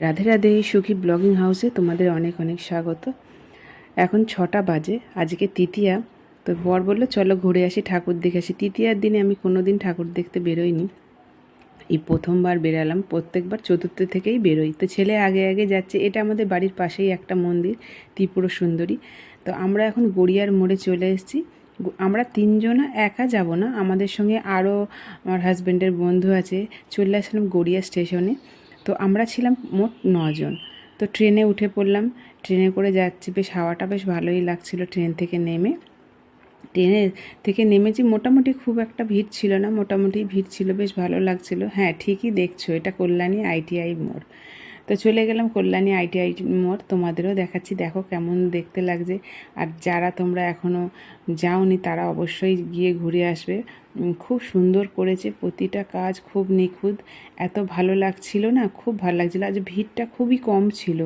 রাধে রাধে, সুখী ব্লগিং হাউসে তোমাদের অনেক অনেক স্বাগত। এখন ছটা বাজে, আজকে তৃতীয়া। তো বর বলল, চলো ঘুরে আসি, ঠাকুর দেখে আসি। তৃতীয়ার দিনে আমি কোনো দিন ঠাকুর দেখতে বেরোইনি। এই প্রথমবার বেরালাম, প্রত্যেকবার চতুর্থ থেকেই বেরোই। তো ছেলে আগে আগে যাচ্ছে, এটা আমাদের বাড়ির পাশেই একটা মন্দির, ত্রিপুর সুন্দরী। তো আমরা এখন গড়িয়ার মোড়ে চলে এসেছি। আমরা তিনজনা একা যাব না, আমাদের সঙ্গে আরও আমার হাজব্যান্ডের বন্ধু আছে। চলে আসলাম গড়িয়া স্টেশনে তো আমরা ছিলাম মোট নজন। তো ট্রেনে উঠে পড়লাম। ট্রেনে করে যাচ্ছি। বেশ হাওয়াটা বেশ ভালোই লাগছিল ট্রেন থেকে নেমে। ট্রেনে থেকে নেমেছি মোটামুটি খুব একটা ভিড় ছিল না, মোটামুটি ভিড় ছিল, বেশ ভালো লাগছিল। হ্যাঁ ঠিকই দেখছ, এটা কল্যাণী আইটিআই মোড়। তো চলে গেলাম কল্যাণী আইটিআই মোড়। তোমাদেরও দেখাচ্ছি, দেখো কেমন দেখতে লাগছে। আর যারা তোমরা এখনও যাওনি, তারা অবশ্যই গিয়ে ঘুরে আসবে। খুব সুন্দর করেছে প্রতিটা কাজ, খুব নিখুঁত। এত ভালো লাগছিল না? খুব ভালো লাগছিল। আজ ভিড়টা খুবই কম ছিল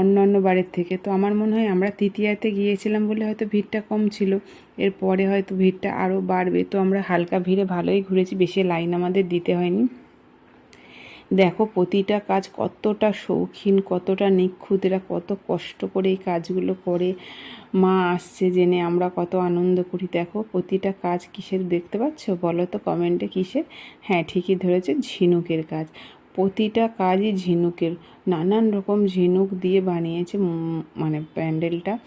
অন্য অন্য বাড়ির থেকে। তো আমার মনে হয় আমরা তৃতীয়াতে গিয়েছিলাম বলে হয়তো ভিড়টা কম ছিল। এরপরে হয়তো ভিড়টা আরও বাড়বে। তো আমরা হালকা ভিড়ে ভালোই ঘুরেছি, বেশি লাইন আমাদের দিতে হয়নি। দেখো, প্রতিটা কাজ কতটা শৌখিন, কতটা নিখুঁত, এরা কত কষ্ট করে এই কাজগুলো করে। মা আসছে জেনে আমরা কত আনন্দ করি। দেখো, প্রতিটা কাজ কিসের দেখতে পাচ্ছ? বলো তো কমেন্টে কিসের? হ্যাঁ ঠিকই ধরেছে, ঝিনুকের কাজ। প্রতিটা কাজই ঝিনুকের। নানান রকম ঝিনুক দিয়ে বানিয়েছে মানে প্যান্ডেলটা।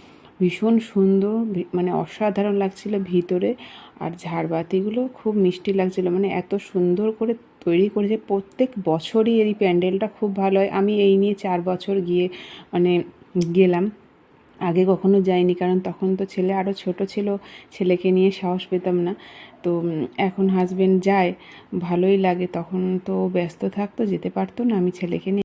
ভীষণ সুন্দর মানে অসাধারণ লাগছিল ভিতরে। আর ঝাড়বাতিগুলো খুব মিষ্টি লাগছিল। মানে এত সুন্দর করে তৈরি করেছে প্রত্যেক বছরই এই প্যান্ডেলটা খুব ভালো হয়। আমি এই নিয়ে চার বছর গিয়ে মানে গেলাম। আগে কখনো যাইনি, কারণ তখন তো ছেলে আরও ছোট ছিল, ছেলেকে নিয়ে সাহস পেতাম না। তো এখন হাজবেন্ড যায়, ভালোই লাগে। তখন তো ব্যস্ত থাকতো, যেতে পারতো না। আমি ছেলেকে নিয়ে